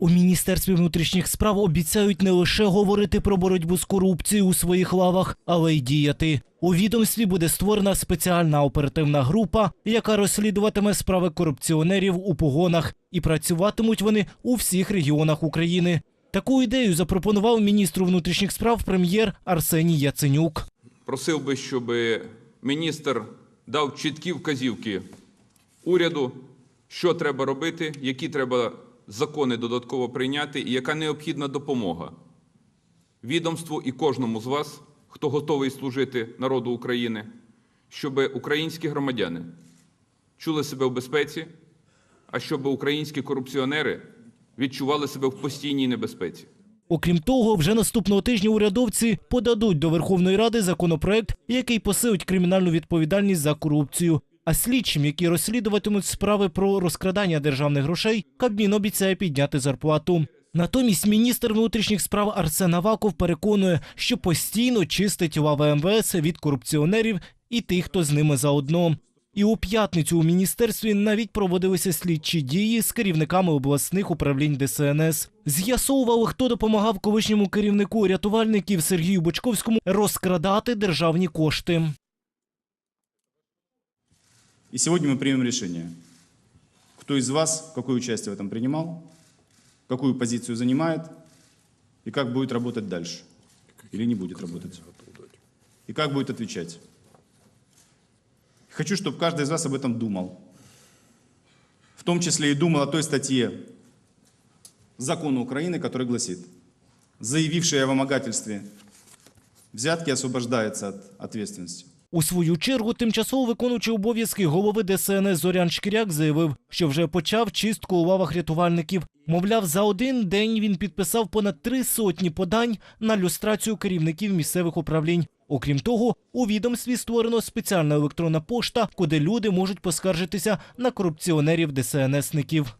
У міністерстві внутрішніх справ обіцяють не лише говорити про боротьбу з корупцією у своїх лавах, але й діяти. У відомстві буде створена спеціальна оперативна група, яка розслідуватиме справи корупціонерів у погонах, і працюватимуть вони у всіх регіонах України. Таку ідею запропонував міністру внутрішніх справ прем'єр Арсеній Яценюк. Просив би, щоб міністр дав чіткі вказівки уряду, що треба робити, які треба закони додатково прийняти і яка необхідна допомога відомству і кожному з вас, хто готовий служити народу України, щоб українські громадяни чули себе в безпеці, а щоб українські корупціонери відчували себе в постійній небезпеці. Окрім того, вже наступного тижня урядовці подадуть до Верховної Ради законопроект, який посилить кримінальну відповідальність за корупцію. А слідчим, які розслідуватимуть справи про розкрадання державних грошей, Кабмін обіцяє підняти зарплату. Натомість міністр внутрішніх справ Арсен Аваков переконує, що постійно чистить лави МВС від корупціонерів і тих, хто з ними заодно. І у п'ятницю у міністерстві навіть проводилися слідчі дії з керівниками обласних управлінь ДСНС. З'ясовували, хто допомагав колишньому керівнику рятувальників Сергію Бочковському розкрадати державні кошти. И сегодня мы примем решение, кто из вас какое участие в этом принимал, какую позицию занимает и как будет работать дальше. Или не будет работать. И как будет отвечать. Хочу, чтобы каждый из вас об этом думал. В том числе и думал о той статье закона Украины, который гласит, заявивший о вымогательстве взятки освобождается от ответственности. У свою чергу, тимчасово виконуючий обов'язки голови ДСНС Зорян Шкіряк заявив, що вже почав чистку у лавах рятувальників. Мовляв, за один день він підписав понад три сотні подань на люстрацію керівників місцевих управлінь. Окрім того, у відомстві створено спеціальна електронна пошта, куди люди можуть поскаржитися на корупціонерів ДСНСників.